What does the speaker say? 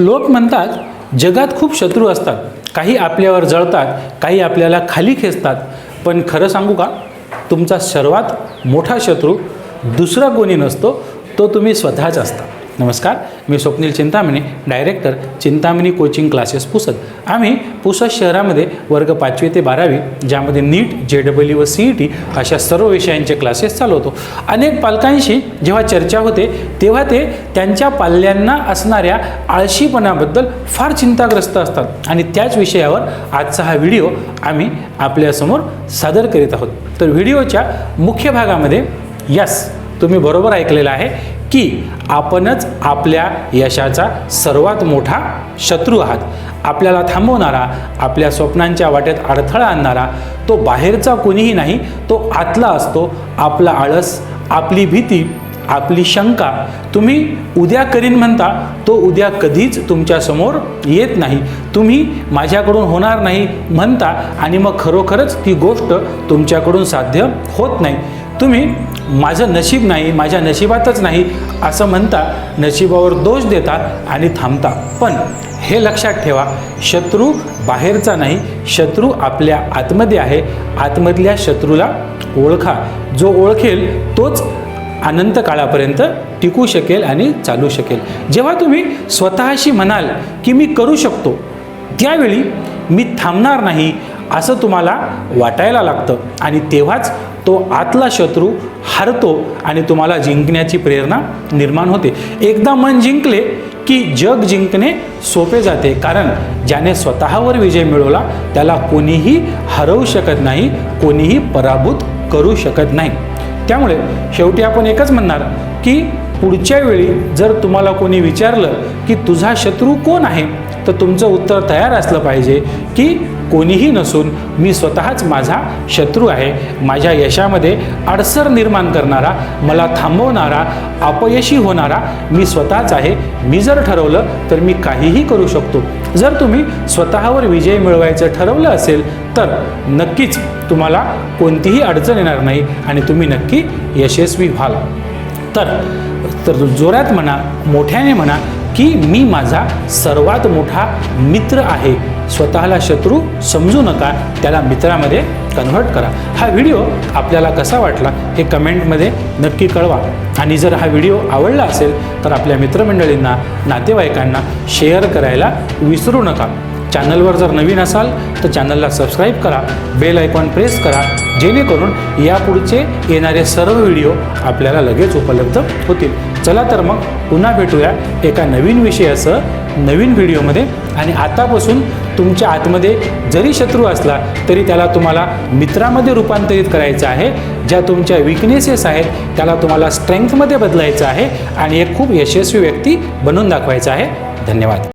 लोक म्हणतात जगात खूप शत्रू असतात. काही आपल्यावर जळतात काही आपल्याला खाली खेचतात. पण खरं सांगू का? तुमचा सर्वात मोठा शत्रू दुसरा कोणी नसतो तो तुम्ही स्वतःच असता. नमस्कार मी Swapnil Chintamani director Chintamani coaching classes Pusad आम्ही पुसद शहरामध्ये वर्ग पाचवी ते बारावी ज्यामध्ये नीट जे डबल व सी ई टी अशा सर्व विषयांचे क्लासेस चालवतो. अनेक पालकांशी जेव्हा चर्चा होते तेव्हा ते त्यांच्या पाल्यांना असणाऱ्या आळशीपणाबद्दल फार चिंताग्रस्त असतात. आणि त्याच विषयावर आजचा हा व्हिडिओ आम्ही आपल्यासमोर सादर करीत आहोत. तर व्हिडिओच्या मुख्य भागामध्ये यस तुम्ही बरोबर ऐकलेलं आहे. की आपणच आपल्या यशाचा सर्वात मोठा शत्रू आहात. आपल्याला थांबवणारा आपल्या स्वप्नांच्या वाटेत अडथळा आणणारा तो बाहेरचा कोणीही नाही तो आतला असतो. आपला आळस आपली भीती आपली शंका तुम्ही उद्या करीन म्हणता तो उद्या कधीच तुमच्यासमोर येत नाही. तुम्ही माझ्याकडून होणार नाही म्हणता आणि मग खरोखरच ती गोष्ट तुमच्याकडून साध्य होत नाही. तुम्ही माझं नशीब नाही माझ्या नशिबातच नाही असं म्हणता नशिबावर दोष देता आणि थांबता. पण हे लक्षात ठेवा शत्रू बाहेरचा नाही शत्रू आपल्या आतमध्ये आहे. आतमधल्या शत्रूला ओळखा. जो ओळखेल तोच अनंत काळापर्यंत टिकू शकेल आणि चालू शकेल. जेव्हा तुम्ही स्वतःशी म्हणाल की मी करू शकतो त्यावेळी मी थांबणार नाही असं तुम्हाला वाटायला लागतं. आणि तेव्हाच तो आतला शत्रू हरतो आणि तुम्हाला जिंकण्याची प्रेरणा निर्माण होते. एकदा मन जिंकले की जग जिंकणे सोपे जाते. कारण ज्याने स्वतःवर विजय मिळवला त्याला कोणीही हरवू शकत नाही कोणीही पराभूत करू शकत नाही. त्यामुळे शेवटी आपण एकच म्हणणार की पुढच्या वेळी जर तुम्हाला कोणी विचारलं की तुझा शत्रू कोण आहे तर तुमचं उत्तर तयार असलं पाहिजे की कोणीही नसून मी स्वतःच माझा शत्रू आहे. माझ्या यशामध्ये अडसर निर्माण करणारा मला थांबवणारा अपयशी होणारा मी स्वतःच आहे. मी जर ठरवलं तर मी काहीही करू शकतो. जर तुम्ही स्वतःवर विजय मिळवायचं ठरवलं असेल तर नक्कीच तुम्हाला कोणतीही अडचण येणार नाही आणि तुम्ही नक्की यशस्वी व्हाल. तर तर जोरात म्हणा मोठ्याने म्हणा की मी माझा सर्वात मोठा मित्र आहे. स्वतःला शत्रू समजू नका त्याला मित्रामध्ये कन्व्हर्ट करा. हा व्हिडिओ आपल्याला कसा वाटला हे कमेंटमध्ये नक्की कळवा. आणि जर हा व्हिडिओ आवडला असेल तर आपल्या मित्रमंडळींना नातेवाईकांना शेअर करायला विसरू नका. चॅनलवर जर नवीन असाल तर चॅनलला सबस्क्राईब करा बेल आयकॉन प्रेस करा जेणेकरून यापुढचे येणारे सर्व व्हिडिओ आपल्याला लगेच उपलब्ध होतील. चला तर मग पुन्हा भेटूया एका नवीन विषयासह. नवीन व्हिडिओमध्ये आणि आतापासून तुमच्या आतमध्ये जरी शत्रू असला तरी त्याला तुम्हाला मित्रामध्ये रूपांतरित करायचं आहे. ज्या तुमच्या विकनेसेस आहेत त्याला तुम्हाला स्ट्रेंथमध्ये बदलायचं आहे आणि एक खूप यशस्वी व्यक्ती बनवून दाखवायचं आहे. धन्यवाद.